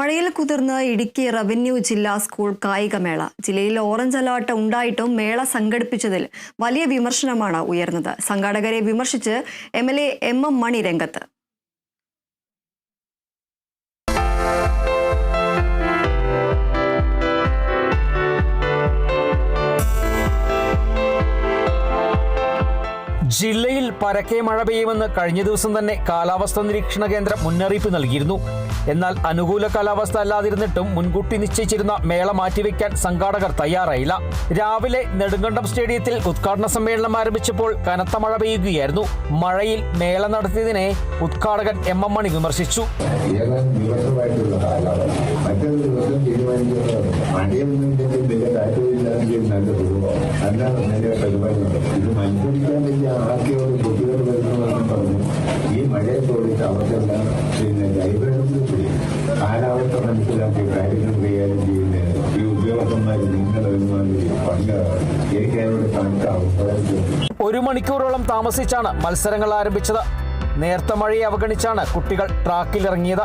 മഴയിൽ കുതിർന്ന് ഇടുക്കി റവന്യൂ ജില്ലാ സ്കൂൾ കായികമേള. ജില്ലയിൽ ഓറഞ്ച് അലർട്ട് ഉണ്ടായിട്ടും മേള സംഘടിപ്പിച്ചതിൽ വലിയ വിമർശനമാണ് ഉയർന്നത്. സംഘാടകരെ വിമർശിച്ച് M L A M M Mani രംഗത്ത്. ജില്ലയിൽ പരക്കെ മഴ പെയ്യുമെന്ന് കഴിഞ്ഞ ദിവസം തന്നെ കാലാവസ്ഥാ നിരീക്ഷണ കേന്ദ്രം മുന്നറിയിപ്പ് നൽകിയിരുന്നു. എന്നാൽ അനുകൂല കാലാവസ്ഥ അല്ലാതിരുന്നിട്ടും മുൻകൂട്ടി നിശ്ചയിച്ചിരുന്ന മേള മാറ്റിവെക്കാൻ സംഘാടകർ തയ്യാറായില്ല. രാവിലെ നെടുങ്കണ്ടം സ്റ്റേഡിയത്തിൽ ഉദ്ഘാടന സമ്മേളനം ആരംഭിച്ചപ്പോൾ കനത്ത മഴ പെയ്യുകയായിരുന്നു. മഴയിൽ മേള നടത്തിയതിനെ ഉദ്ഘാടകൻ എം എം മണി വിമർശിച്ചു. ഈ ഒരു മണിക്കൂറോളം താമസിച്ചാണ് മത്സരങ്ങൾ ആരംഭിച്ചത്. നേർത്ത മഴയെ അവഗണിച്ചാണ് കുട്ടികൾ ട്രാക്കിലിറങ്ങിയത്.